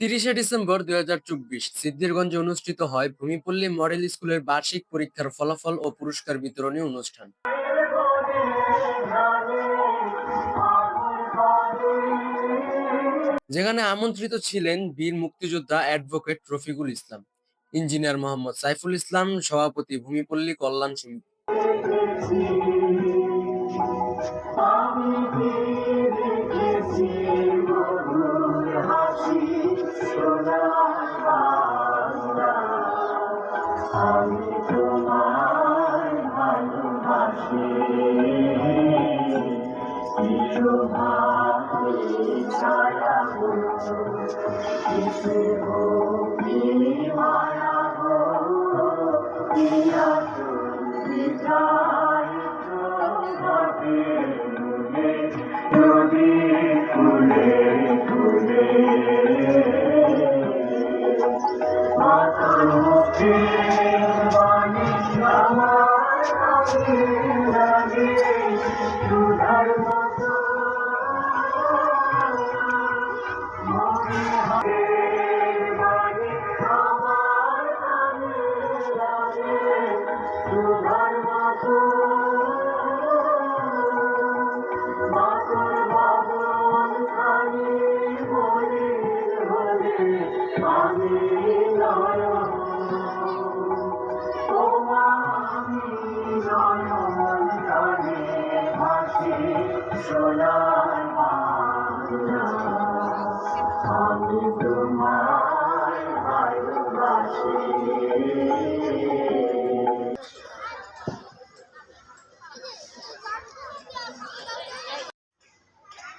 তিরিশে ডিসেম্বর দুই হাজার চব্বিশ সিদ্ধিরগঞ্জে অনুষ্ঠিত হয় ভূমিপল্লী মডেল স্কুলের বার্ষিক পরীক্ষার ফলাফল ও পুরস্কার বিতরণী অনুষ্ঠান। যেখানে আমন্ত্রিত ছিলেন বীর মুক্তিযোদ্ধা অ্যাডভোকেট রফিকুল ইসলাম, ইঞ্জিনিয়ার মোহাম্মদ সাইফুল ইসলাম, সভাপতি ভূমিপল্লী কল্যাণ সমিতি। আমি তোমায় ভালোবাসি কিছু ভাবি ছায়া গো কিছু মায়া গো Música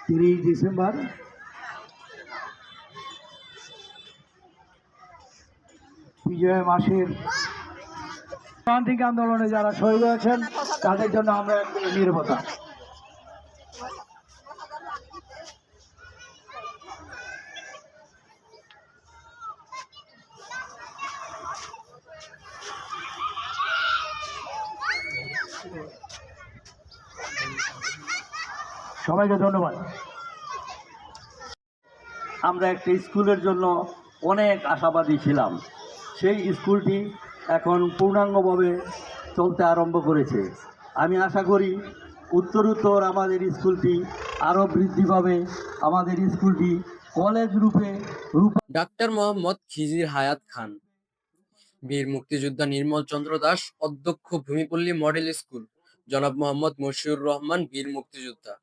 তিরিশ ডিসেম্বর। বিজয় মাসের প্রান্তিক আন্দোলনে যারা শহীদ হয়েছেন তাদের জন্য আমরা নিরাপত্তা সবাইকে ধন্যবাদ। আমরা একটা স্কুলের জন্য অনেক আশাবাদী ছিলাম। সেই স্কুলটি এখন পূর্ণাঙ্গভাবে চলতে আরম্ভ করেছে। আমি আশা করি উত্তরোত্তর আমাদের স্কুলটি আরও বৃদ্ধি পাবে। আমাদের স্কুলটি কলেজ রূপে ডাক্তার মোহাম্মদ খিজির হায়াত খান, বীর মুক্তিযোদ্ধা নির্মল চন্দ্র দাস, অধ্যক্ষ ভূমিপল্লী মডেল স্কুল, জনাব মোহাম্মদ মশিউর রহমান, বীর মুক্তিযোদ্ধা।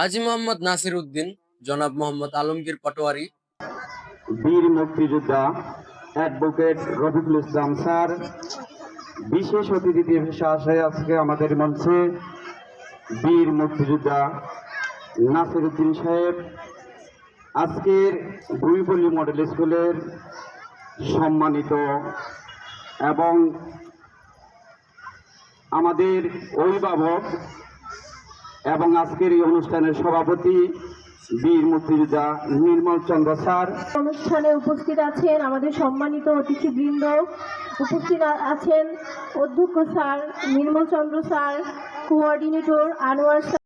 হাজি মোহাম্মদ নাসির উদ্দিন, জনাব মোহাম্মদ আলমগীর পাটোয়ারি। বীর মুক্তিযোদ্ধা অ্যাডভোকেট রফিকুল ইসলাম স্যার, বিশেষ অতিথি হিসেবে আজকে আমাদের মঞ্চে বীর মুক্তিযোদ্ধা নাসির উদ্দিন সাহেব। আজকের ভূমিপল্লী মডেল স্কুলের সম্মানিত এবং আমাদের অভিভাবক এবং আজকের এই অনুষ্ঠানের সভাপতি বীর মুক্তিযোদ্ধা নির্মল চন্দ্র স্যার। অনুষ্ঠানে উপস্থিত আছেন আমাদের সম্মানিত অতিথিবৃন্দ, উপস্থিত আছেন অধ্যক্ষ sir Nirmal Chandra sir, coordinator Anwar